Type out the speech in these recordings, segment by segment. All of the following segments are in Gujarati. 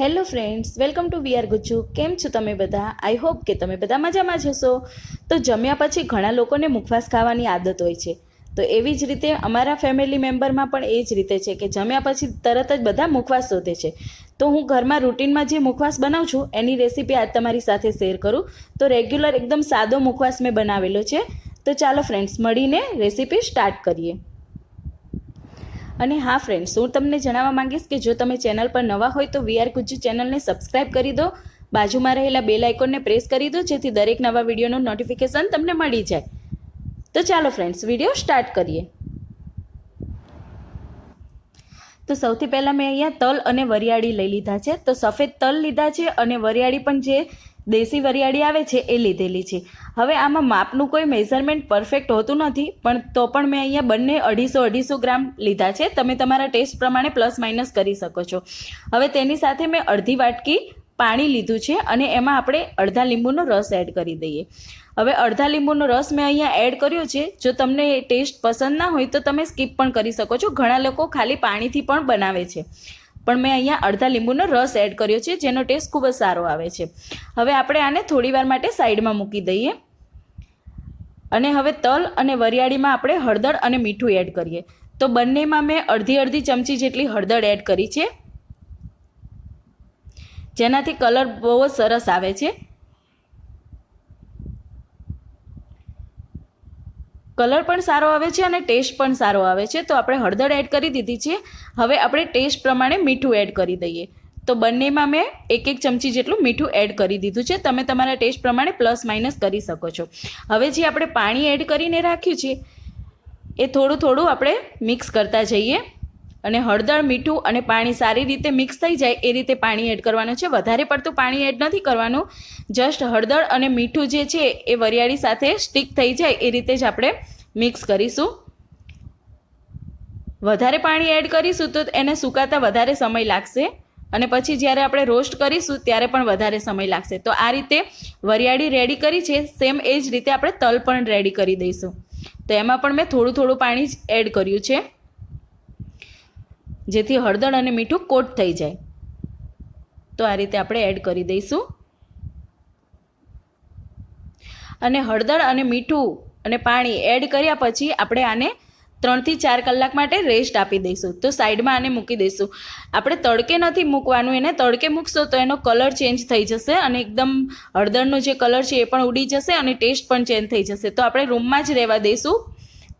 Hello friends welcome to we are Gujju કેમ છો તમે બધા? આઈ હોપ કે તમે બધા મજામાં જ હશો. તો જમ્યા પછી ઘણા લોકોને મુખવાસ ખાવાની આદત હોય છે. તો એવી જ રીતે અમારા ફેમિલી મેમ્બરમાં પણ એ જ રીતે છે કે જમ્યા પછી તરત જ બધા મુખવાસ શોધે છે. તો હું ઘરમાં રૂટીનમાં જે મુખવાસ બનાવું છું, એની રેસીપી આજ તમારી સાથે શેર કરું. તો રેગ્યુલર એકદમ સાદો મુખવાસ મેં બનાવેલો છે. તો ચાલો ફ્રેન્ડ્સ મળીને રેસીપી સ્ટાર્ટ કરીએ. અને હા ફ્રેન્ડ્સ હું તમને જણાવવા માંગીશ કે જો તમે ચેનલ પર નવા હોય તો વીઆર ગુજ્જુ ચેનલને સબસ્ક્રાઈબ કરી દો. બાજુમાં રહેલા બેલ આઇકોનને પ્રેસ કરી દો, જેથી દરેક નવા વિડીયોનું નોટિફિકેશન તમને મળી જાય. તો ચાલો ફ્રેન્ડ્સ વીડિયો સ્ટાર્ટ કરીએ. તો સૌથી પહેલાં મેં અહીંયા તલ અને વરિયાળી લઈ લીધા છે. તો સફેદ તલ લીધા છે અને વરિયાળી પણ જે દેશી વરિયાળી આવે છે એ લીધેલી છે. હવે આમાં માપનું કોઈ મેઝરમેન્ટ પરફેક્ટ હોતું નથી, પણ તો પણ મેં અહીંયા બંને અઢીસો અઢીસો ગ્રામ લીધા છે. તમે તમારા ટેસ્ટ પ્રમાણે પ્લસ માઇનસ કરી શકો છો. હવે તેની સાથે મેં અડધી વાટકી પાણી લીધું છે અને એમાં આપણે અડધા લીંબુનો રસ એડ કરી દઈએ. હવે અડધા લીંબુનો રસ મેં અહીંયા એડ કર્યો છે. જો તમને ટેસ્ટ પસંદ ના હોય તો તમે સ્કીપ પણ કરી શકો છો. ઘણા લોકો ખાલી પાણીથી પણ બનાવે છે. પણ મેં અહીંયા અડધા લીંબુનો રસ એડ કર્યો છે, જેનો ટેસ્ટ ખૂબ જ સારો આવે છે. હવે આપણે આને થોડી વાર માટે સાઈડમાં મૂકી દઈએ. અને હવે તલ અને વરિયાળીમાં આપણે હળદર અને મીઠું એડ કરીએ. તો બંનેમાં મેં અડધી અડધી ચમચી જેટલી હળદર એડ કરી છે. જેનાથી કલર બહુ જ સરસ આવે છે. કલર પણ સારો આવે છે અને ટેસ્ટ પણ સારો આવે છે. તો આપણે હળદર એડ કરી દીધી છે. હવે આપણે ટેસ્ટ પ્રમાણે મીઠું એડ કરી દઈએ. તો બંનેમાં મેં એક એક ચમચી જેટલું મીઠું એડ કરી દીધું છે. તમે તમારા ટેસ્ટ પ્રમાણે પ્લસ માઇનસ કરી શકો છો. હવે જે આપણે પાણી એડ કરીને રાખ્યું છે, એ થોડું થોડું આપણે મિક્સ કરતા જઈએ. અને હળદર, મીઠું અને પાણી સારી રીતે મિક્સ થઈ જાય એ રીતે પાણી એડ કરવાનું છે. વધારે પડતું પાણી એડ નથી કરવાનું. જસ્ટ હળદર અને મીઠું જે છે એ વરિયાળી સાથે સ્ટીક થઈ જાય એ રીતે જ આપણે મિક્સ કરીશું. વધારે પાણી એડ કરીશું તો એને સુકાતા વધારે સમય લાગશે. અને પછી જ્યારે આપણે રોસ્ટ કરીશું ત્યારે પણ વધારે સમય લાગશે. તો આ રીતે વરિયાળી રેડી કરી છે. સેમ એ જ રીતે આપણે તલ પણ રેડી કરી દઈશું. તો એમાં પણ મેં થોડું થોડું પાણી જ એડ કર્યું છે. જેથી હળદર અને મીઠું કોટ થઈ જાય. તો આ રીતે આપણે એડ કરી દઈશું. અને હળદર અને મીઠું અને પાણી એડ કર્યા પછી આપણે આને ત્રણથી ચાર કલાક માટે રેસ્ટ આપી દઈશું. તો સાઈડમાં આને મૂકી દઈશું. આપણે તડકે નથી મૂકવાનું, એને તડકે મૂકશો તો એનો કલર ચેન્જ થઈ જશે અને એકદમ હળદરનો જે કલર છે એ પણ ઉડી જશે અને ટેસ્ટ પણ ચેન્જ થઈ જશે. તો આપણે રૂમમાં જ રહેવા દઈશું.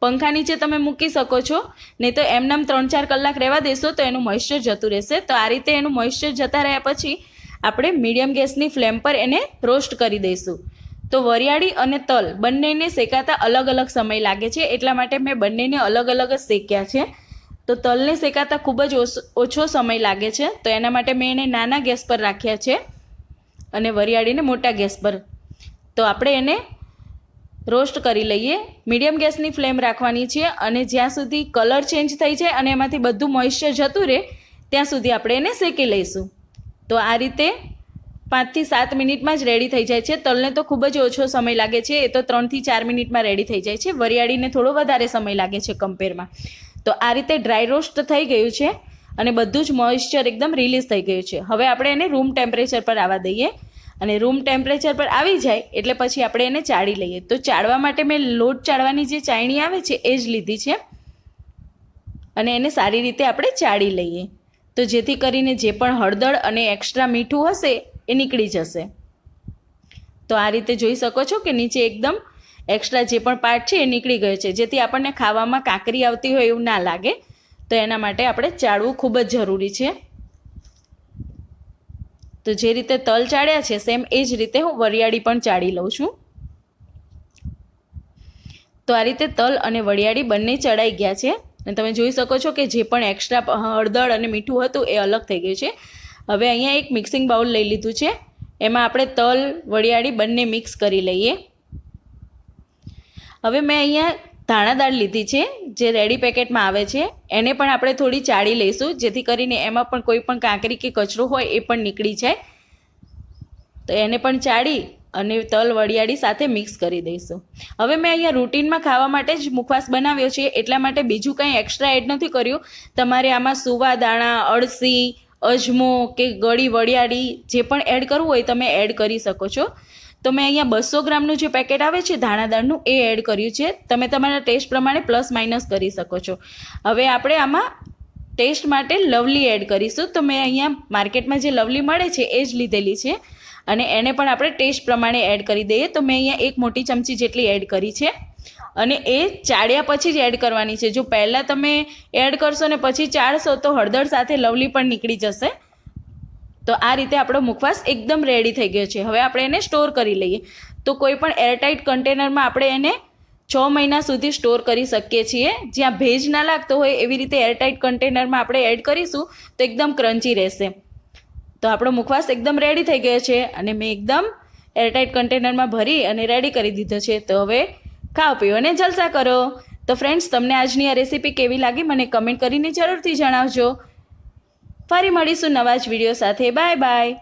પંખા નીચે તમે મૂકી શકો છો. નહીં તો એમનામ ત્રણ ચાર કલાક રહેવા દેશો તો એનું મોઇશ્ચર જતું રહેશે. તો આ રીતે એનું મોઇશ્ચર જતા રહ્યા પછી આપણે મીડિયમ ગેસની ફ્લેમ પર એને રોસ્ટ કરી દઈશું. તો વરિયાળી અને તલ બંનેને શેકાતા અલગ અલગ સમય લાગે છે. એટલા માટે મેં બંનેને અલગ અલગ જ શેક્યા છે. તો તલને શેકાતા ખૂબ જ ઓછો સમય લાગે છે. તો એના માટે મેં એને નાના ગેસ પર રાખ્યા છે અને વરિયાળીને મોટા ગેસ પર. તો આપણે એને રોસ્ટ કરી લઈએ. મીડિયમ ગેસની ફ્લેમ રાખવાની છે અને જ્યાં સુધી કલર ચેન્જ થઈ જાય અને એમાંથી બધું મોઇશ્ચર જતું રહે, ત્યાં સુધી આપણે એને શેકી લઈશું. તો આ રીતે પાંચથી સાત મિનિટમાં જ રેડી થઈ જાય છે. તલને તો ખૂબ જ ઓછો સમય લાગે છે. એ તો ત્રણથી ચાર મિનિટમાં રેડી થઈ જાય છે. વરિયાળીને થોડો વધારે સમય લાગે છે કમ્પેરમાં તો આ રીતે ડ્રાય રોસ્ટ થઈ ગયું છે અને બધું જ મોઇશ્ચર એકદમ રિલીઝ થઈ ગયું છે. હવે આપણે એને રૂમ ટેમ્પરેચર પર આવવા દઈએ. અને રૂમ ટેમ્પરેચર પર આવી જાય એટલે પછી આપણે એને ચાળી લઈએ. તો ચાળવા માટે મેં લોટ ચાળવાની જે ચાયણી આવે છે, એ જ લીધી છે. અને એને સારી રીતે આપણે ચાળી લઈએ. તો જેથી કરીને જે પણ હળદર અને એક્સ્ટ્રા મીઠું હશે, એ નીકળી જશે. તો આ રીતે જોઈ શકો છો કે નીચે એકદમ એક્સ્ટ્રા જે પણ પાર્ટ છે, એ નીકળી ગયો છે. જેથી આપણને ખાવામાં કાંકરી આવતી હોય એવું ના લાગે. તો એના માટે આપણે ચાળવું ખૂબ જ જરૂરી છે. તો જે રીતે તલ ચાળ્યા છે સેમ એ જ રીતે હું વરિયાળી પણ ચાળી લઉં છું. તો આ રીતે તલ અને વરિયાળી બંને ચડાઈ ગયા છે. અને તમે જોઈ શકો છો કે જે પણ એક્સ્ટ્રા હળદર અને મીઠું હતું એ અલગ થઈ ગયું છે. હવે અહીંયા એક મિક્સિંગ બાઉલ લઈ લીધું છે. એમાં આપણે તલ, વરિયાળી બંને મિક્સ કરી લઈએ. હવે મેં અહીંયા ધાણા દાળ લીધી છે, જે રેડી પેકેટમાં આવે છે, એને પણ આપણે થોડી ચાળી લઈશું, જેથી કરીને એમાં પણ કોઈ પણ કાંકરી કે કચરો હોય એ પણ નીકળી જાય. તો એને પણ ચાળી અને તલ વડિયાળી સાથે મિક્સ કરી દઈશું. હવે મેં અહીંયા રૂટીનમાં ખાવા માટે જ મુખવાસ બનાવ્યો છે, એટલા માટે બીજું કંઈ એક્સ્ટ્રા એડ નથી કર્યું. તમારે આમાં સુવા દાણા, અળસી, અજમો કે ગળી વડિયાળી જે પણ એડ કરવું હોય તમે એડ કરી શકો છો. તો મેં અહીંયા બસો ગ્રામનું જે પેકેટ આવે છે ધાણાદાળનું એ એડ કર્યું છે. તમે તમારા ટેસ્ટ પ્રમાણે પ્લસ માઇનસ કરી શકો છો. હવે આપણે આમાં ટેસ્ટ માટે લવલી એડ કરીશું. તો મેં અહીંયા માર્કેટમાં જે લવલી મળે છે, એ જ લીધેલી છે. અને એને પણ આપણે ટેસ્ટ પ્રમાણે એડ કરી દઈએ. તો મેં અહીંયા એક મોટી ચમચી જેટલી એડ કરી છે. અને એ ચાળ્યા પછી જ એડ કરવાની છે. જો પહેલાં તમે એડ કરશો ને પછી ચાળશો, તો હળદર સાથે લવલી પણ નીકળી જશે. તો આ રીતે આપણો મુખવાસ એકદમ રેડી થઈ ગયો છે. હવે આપણે એને સ્ટોર કરી લઈએ. તો કોઈ પણ એરટાઇટ કન્ટેનરમાં આપણે એને છ મહિના સુધી સ્ટોર કરી શકીએ છીએ. જ્યાં ભેજ ના લાગતો હોય એવી રીતે એરટાઇટ કન્ટેનરમાં આપણે એડ કરીશું, તો એકદમ ક્રન્ચી રહેશે. તો આપણો મુખવાસ એકદમ રેડી થઈ ગયો છે અને મેં એકદમ એરટાઇટ કન્ટેનરમાં ભરી અને રેડી કરી દીધો છે. તો હવે ખાઓ, પીઓ અને જલસા કરો. તો ફ્રેન્ડ્સ તમને આજની આ રેસીપી કેવી લાગી મને કમેન્ટ કરીને જરૂરથી જણાવજો. ફરી મળીશું નવા જ વીડિયો સાથે. Bye bye.